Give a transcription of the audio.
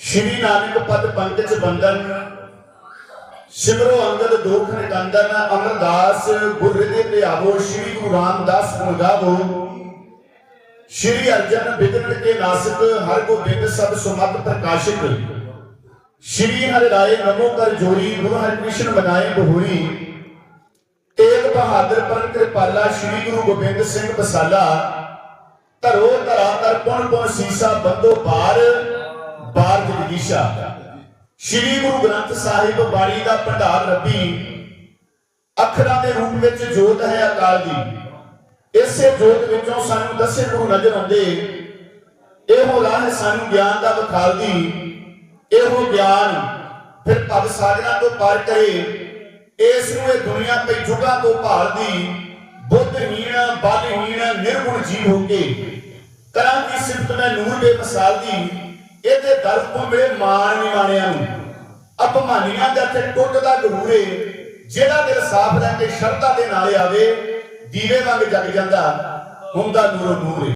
ਸ਼੍ਰੀ ਨਾਨਕ ਪਦ ਪੰਕਜ ਬੰਦਨ ਸਿਮਰੋ ਅੰਗਦ ਦੋਖ ਨਿਕੰਦਨ ਅਮਰਦਾਸ ਗੁਰ ਦੇ ਸ਼੍ਰੀ ਗੁਰੂ ਰਾਮਦਾਸ ਗੁਣ ਗਾਵੋ ਸ਼੍ਰੀ ਅਰਜਨ ਬਿਗਨ ਕੇ ਨਾਸਕ, ਹਰ ਗੋਬਿੰਦ ਸਭ ਸੁਮਤ ਪ੍ਰਕਾਸ਼ਿਕ ਸ਼੍ਰੀ ਹਰਿ ਰਾਏ ਨਮੋ ਕਰ ਜੋੜੀ ਗੁਰੂ ਹਰਿ ਕ੍ਰਿਸ਼ਨ ਬਨਾਏ ਬਹੂਰੀ। ਤੇਗ ਬਹਾਦਰ ਪਰ ਕਿਰਪਾਲਾ, ਸ਼੍ਰੀ ਗੁਰੂ ਗੋਬਿੰਦ ਸਿੰਘ ਬਸਾਲਾ। ਧਰੋ ਧਰਾ ਤਰ ਪੁਣ ਪੁਣ ਸੀਸਾ ਬੰਦੋ ਬਾਰ ਬਾਰ ਜਗਦੀਸ਼ਾ ਸ਼੍ਰੀ ਗੁਰੂ ਗ੍ਰੰਥ ਸਾਹਿਬ ਬਾਣੀ ਦਾ ਭੰਡਾਰ ਰੱਬੀ, ਅੱਖਰਾਂ ਦੇ ਰੂਪ ਵਿੱਚ ਜੋਤ ਹੈ ਅਕਾਲ ਦੀ ਇਸੇ ਜੋਤ ਵਿੱਚੋਂ ਸਾਨੂੰ ਦਸੇ ਗੁਰੂ ਨਜ਼ਰ ਆਉਂਦੇ। ਇਹੋ ਰਾਹ ਸਾਨੂੰ ਗਿਆਨ ਦਾ ਵਿਖਾਲਦੀ ਇਹੋ ਗਿਆਨ ਫਿਰ ਭਵ ਸਾਗਰਾਂ ਤੋਂ ਪਾਰ ਕਰੇ। ਇਸ ਨੂੰ ਇਹ ਦੁਨੀਆ ਤੇ ਜੁਗਾਂ ਤੋਂ ਭਾਲਦੀ ਬੁੱਧਹੀਣ ਬਲਹੀਣ ਨਿਰਗੁਣ ਜੀਵ ਹੋ ਕੇ। ਕਰਾਂ ਦੀ ਸਿਫਤ ਮੈਂ ਨੂਰ ਦੇ ਮਿਸਾਲ ਦੀ। ਇਹਦੇ ਦਰ ਤੋਂ ਮਿਲੇ ਮਾਣ ਨਿਮਾਣਿਆਂ ਨੂੰ। ਅਪਮਾਨੀਆਂ ਦੇ ਇੱਥੇ ਟੁੱਟਦਾ ਗਰੂਰੇ ਜਿਹੜਾ ਦਿਲ ਸਾਫ਼ ਰਹਿ ਕੇ ਸ਼ਰਧਾ ਦੇ ਨਾਲ ਆਵੇ, ਦੀਵੇ ਵਾਂਗ ਜਗ ਜਾਂਦਾ, ਹੁੰਦਾ ਨੂਰੋ ਨੂਰੇ।